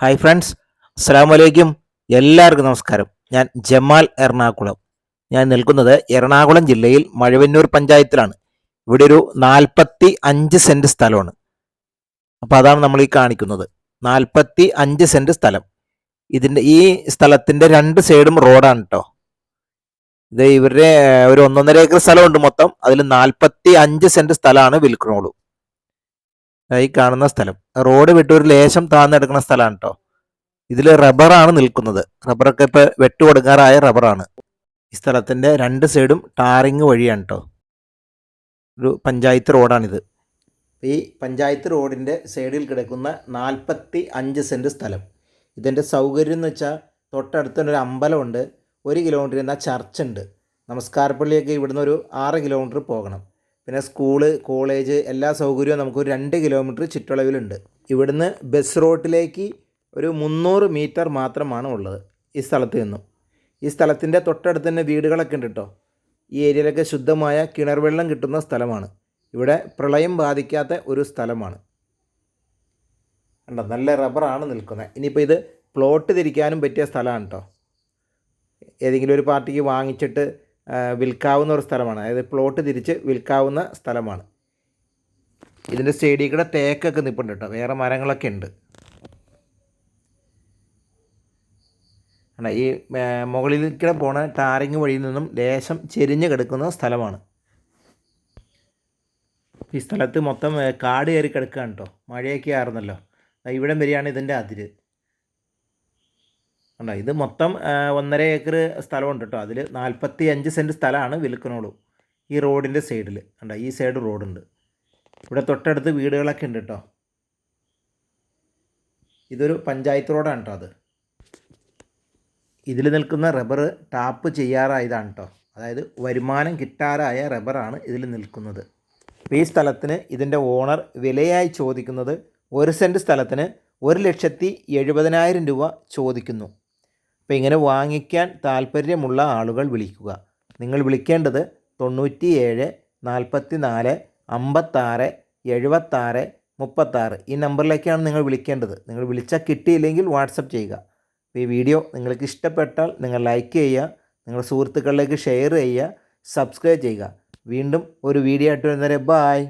Hi friends അസ്സാം വലൈക്കും എല്ലാവർക്കും നമസ്കാരം. ഞാൻ ജമാൽ എറണാകുളം. ഞാൻ നിൽക്കുന്നത് എറണാകുളം ജില്ലയിൽ മഴവന്നൂർ പഞ്ചായത്തിലാണ്. ഇവിടെ ഒരു നാൽപ്പത്തി അഞ്ച് സെന്റ് സ്ഥലമാണ്. അപ്പോൾ അതാണ് നമ്മൾ ഈ കാണിക്കുന്നത്. നാൽപ്പത്തി അഞ്ച് സെന്റ് സ്ഥലം. ഇതിന്റെ ഈ സ്ഥലത്തിന്റെ രണ്ട് സൈഡും റോഡാണ് കേട്ടോ ഇത് ഇവരുടെ ഒരു ഒന്നൊന്നര ഏക്കർ സ്ഥലമുണ്ട് മൊത്തം. അതിൽ നാൽപ്പത്തി അഞ്ച് സെന്റ് സ്ഥലമാണ് വിൽക്കണോളൂ ദാ ഈ കാണുന്ന സ്ഥലം. റോഡ് വിട്ട് ഒരു ലേശം താന്നെടുക്കുന്ന സ്ഥലമാണ് കേട്ടോ ഇതിൽ റബ്ബറാണ് നിൽക്കുന്നത്. റബ്ബറൊക്കെ ഇപ്പോൾ വെട്ടുകൊടുക്കാറായ റബ്ബറാണ്. ഈ സ്ഥലത്തിന്റെ രണ്ട് സൈഡും ടാറിങ് വഴിയാണ് കേട്ടോ ഒരു പഞ്ചായത്ത് റോഡാണിത്. ഈ പഞ്ചായത്ത് റോഡിന്റെ സൈഡിൽ കിടക്കുന്ന നാൽപ്പത്തി അഞ്ച് സെന്റ് സ്ഥലം. ഇതിന്റെ സൗകര്യം എന്ന് വെച്ചാൽ തൊട്ടടുത്ത് തന്നെ ഒരു അമ്പലമുണ്ട്. ഒരു കിലോമീറ്റർ എന്നാൽ ചർച്ച് ഉണ്ട് നമസ്കാരപ്പള്ളിയൊക്കെ ഇവിടുന്ന് ഒരു ആറ് കിലോമീറ്റർ പോകണം. പിന്നെ സ്കൂൾ കോളേജ് എല്ലാ സൗകര്യവും നമുക്ക് ഒരു രണ്ട് കിലോമീറ്റർ ചുറ്റളവിലുണ്ട്. ഇവിടുന്ന് ബസ് റോട്ടിലേക്ക് ഒരു മുന്നൂറ് മീറ്റർ മാത്രമാണ് ഉള്ളത് ഈ സ്ഥലത്ത് നിന്നും. ഈ സ്ഥലത്തിന്റെ തൊട്ടടുത്ത് തന്നെ വീടുകളൊക്കെ ഉണ്ട് കേട്ടോ ഈ ഏരിയയിലൊക്കെ ശുദ്ധമായ കിണർ വെള്ളം കിട്ടുന്ന സ്ഥലമാണ്. ഇവിടെ പ്രളയം ബാധിക്കാത്ത ഒരു സ്ഥലമാണ്. കണ്ടോ? നല്ല റബ്ബറാണ് നിൽക്കുന്നത് ഇനിയിപ്പോൾ ഇത് പ്ലോട്ട് തിരിക്കാനും പറ്റിയ സ്ഥലമാണ് കേട്ടോ ഏതെങ്കിലും ഒരു പാർട്ടിക്ക് വാങ്ങിച്ചിട്ട് വിൽക്കാവുന്ന ഒരു സ്ഥലമാണ്. അതായത് പ്ലോട്ട് തിരിച്ച് വിൽക്കാവുന്ന സ്ഥലമാണ്. ഇതിന്റെ സൈഡിൽ കൂടെ തേക്കൊക്കെ നിൽപ്പുണ്ട് കേട്ടോ. വേറെ മരങ്ങളൊക്കെ ഉണ്ട്. ഈ മുകളിൽ കൂടെ പോണ ടാറിങ് വഴിയിൽ നിന്നും ലേശം ചെരിഞ്ഞ് കിടക്കുന്ന സ്ഥലമാണ്. ഈ സ്ഥലത്ത് മൊത്തം കാട് കയറി കിടക്കുകയാണ് കേട്ടോ. മഴയൊക്കെ ആയിരുന്നല്ലോ. ഇവിടം വരെയാണ് ഇതിന്റെ അതിര്. കണ്ടോ? ഇത് മൊത്തം ഒന്നര ഏക്കർ സ്ഥലമുണ്ട് കേട്ടോ. അതിൽ നാൽപ്പത്തി അഞ്ച് സെന്റ് സ്ഥലമാണ് വിൽക്കുന്നോളു ഈ റോഡിന്റെ സൈഡിൽ കണ്ടോ? ഈ സൈഡ് റോഡുണ്ട്. ഇവിടെ തൊട്ടടുത്ത് വീടുകളൊക്കെ ഉണ്ട് കേട്ടോ. ഇതൊരു പഞ്ചായത്ത് റോഡാണ് കേട്ടോ അത്. ഇതിൽ നിൽക്കുന്ന റബ്ബർ ടാപ്പ് ചെയ്യാറായതാണ് കേട്ടോ. അതായത് വരുമാനം കിട്ടാറായ റബ്ബറാണ് ഇതിൽ നിൽക്കുന്നത്. ഈ സ്ഥലത്തിന് ഇതിന്റെ ഓണർ വിലയായി ചോദിക്കുന്നത് ഒരു സെന്റ് സ്ഥലത്തിന് ഒരു ലക്ഷത്തി എഴുപതിനായിരം രൂപ ചോദിക്കുന്നു. അപ്പോൾ ഇങ്ങനെ വാങ്ങിക്കാൻ താല്പര്യമുള്ള ആളുകൾ വിളിക്കുക. നിങ്ങൾ വിളിക്കേണ്ടത് തൊണ്ണൂറ്റി ഏഴ് നാൽപ്പത്തി നാല് അമ്പത്താറ് എഴുപത്താറ് മുപ്പത്താറ് ഈ നമ്പറിലേക്കാണ് നിങ്ങൾ വിളിക്കേണ്ടത്. നിങ്ങൾ വിളിച്ചാൽ കിട്ടിയില്ലെങ്കിൽ വാട്സപ്പ് ചെയ്യുക. ഈ വീഡിയോ നിങ്ങൾക്ക് ഇഷ്ടപ്പെട്ടാൽ നിങ്ങൾ ലൈക്ക് ചെയ്യുക നിങ്ങളുടെ സുഹൃത്തുക്കളിലേക്ക് ഷെയർ ചെയ്യുക സബ്സ്ക്രൈബ് ചെയ്യുക. വീണ്ടും ഒരു വീഡിയോ ആയിട്ട് വരുന്നവരെ ബായ്